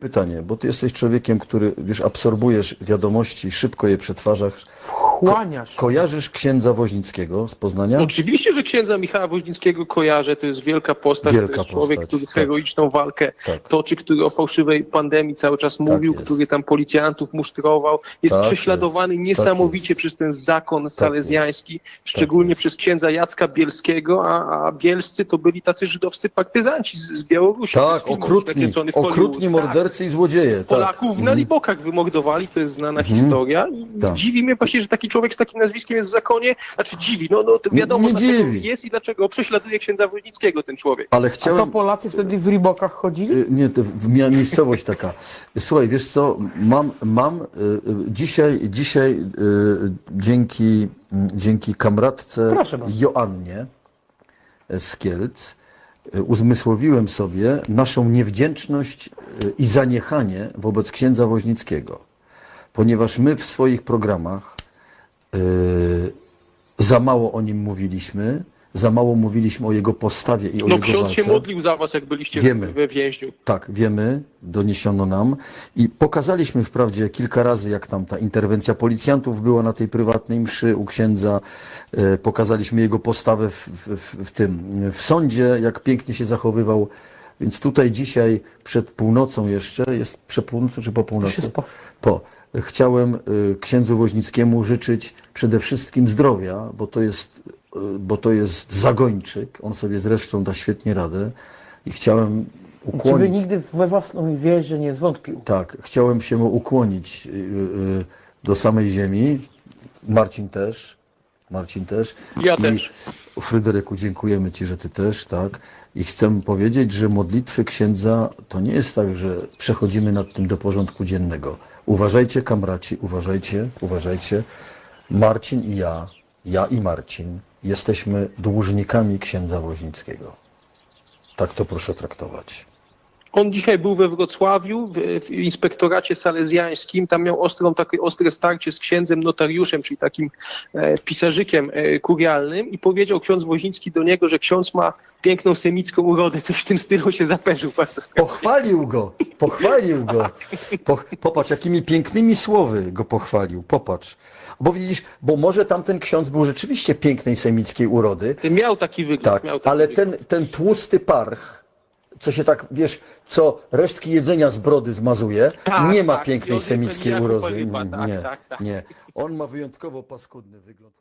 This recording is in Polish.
Pytanie, bo ty jesteś człowiekiem, który, wiesz, absorbujesz wiadomości, szybko je przetwarzasz. Wchłaniasz. Kojarzysz księdza Woźnickiego z Poznania? Oczywiście, że księdza Michała Woźnickiego kojarzę, to jest wielka postać, Wielka to jest człowiek, postać, który tak. heroiczną walkę Tak. toczy, który o fałszywej pandemii cały czas mówił, jest. który tam policjantów musztrował, jest Tak prześladowany niesamowicie jest. przez ten zakon Tak salezjański, szczególnie przez księdza Jacka Bielskiego, a, a bielscy to byli tacy żydowscy partyzanci z, z Białorusi. Tak, filmów okrutni, okrutni Tak. mordercy i złodzieje. Tak. Polaków na Libokach wymordowali, to jest znana historia. I Tak. Dziwi mnie właśnie, że taki człowiek z takim nazwiskiem jest w zakonie. Znaczy dziwi, no, no to Nie- wiadomo nie dlaczego dziwi. jest i dlaczego prześladuje księdza Wojnickiego ten człowiek. Ale A to chciałem... Polacy wtedy w ribokach chodzili? Y, Nie, to w- mia- miejscowość taka. Słuchaj, wiesz co, mam, mam y, y, dzisiaj, dzisiaj dzięki, dzięki kamratce. Joannie z Kielc uzmysłowiłem sobie naszą niewdzięczność i zaniechanie wobec księdza Woźnickiego. Ponieważ my w swoich programach za mało o nim mówiliśmy, za mało mówiliśmy o jego postawie i o No jego ksiądz walce. się modlił za was, jak byliście Wiemy. we więźniu. Tak, wiemy, doniesiono nam i pokazaliśmy wprawdzie kilka razy, jak tam ta interwencja policjantów była na tej prywatnej mszy u księdza. E, pokazaliśmy jego postawę w, w, w tym, w sądzie, jak pięknie się zachowywał. Więc tutaj dzisiaj przed północą jeszcze, jest przed północą czy po północy? Po. Po. Chciałem y, księdzu Woźnickiemu życzyć przede wszystkim zdrowia, bo to jest, y, bo to jest zagończyk. On sobie zresztą da świetnie radę. I chciałem Żeby ukłonić. nigdy we własną wierze nie zwątpił. Tak, chciałem się mu ukłonić y, do samej ziemi. Marcin też. Marcin też. Ja I też. Fryderyku, dziękujemy Ci, że Ty też, tak. I chcę powiedzieć, że modlitwy księdza to nie jest tak, że przechodzimy nad tym do porządku dziennego. Uważajcie, kamraci, uważajcie, uważajcie. Marcin i ja, ja i Marcin, jesteśmy dłużnikami księdza Woźnickiego. Tak to proszę traktować. On dzisiaj był we Wrocławiu w, w inspektoracie salezjańskim. Tam miał ostrą, takie ostre starcie z księdzem notariuszem, czyli takim e, pisarzykiem e, kurialnym i powiedział ksiądz Woźnicki do niego, że ksiądz ma piękną semicką urodę. Coś w tym stylu się zaperzył bardzo strasznie. Pochwalił go, pochwalił go. Po, popatrz, jakimi pięknymi słowy go pochwalił. Popatrz. Bo widzisz, bo może tamten ksiądz był rzeczywiście pięknej semickiej urody, Miał taki wygląd. tak, miał taki ale wygląd. ten, ten tłusty parch, co się tak, wiesz, co resztki jedzenia z brody zmazuje, Tak, nie ma tak, pięknej semickiej urody. Paryba, tak, nie, tak, tak. nie. On ma wyjątkowo paskudny wygląd.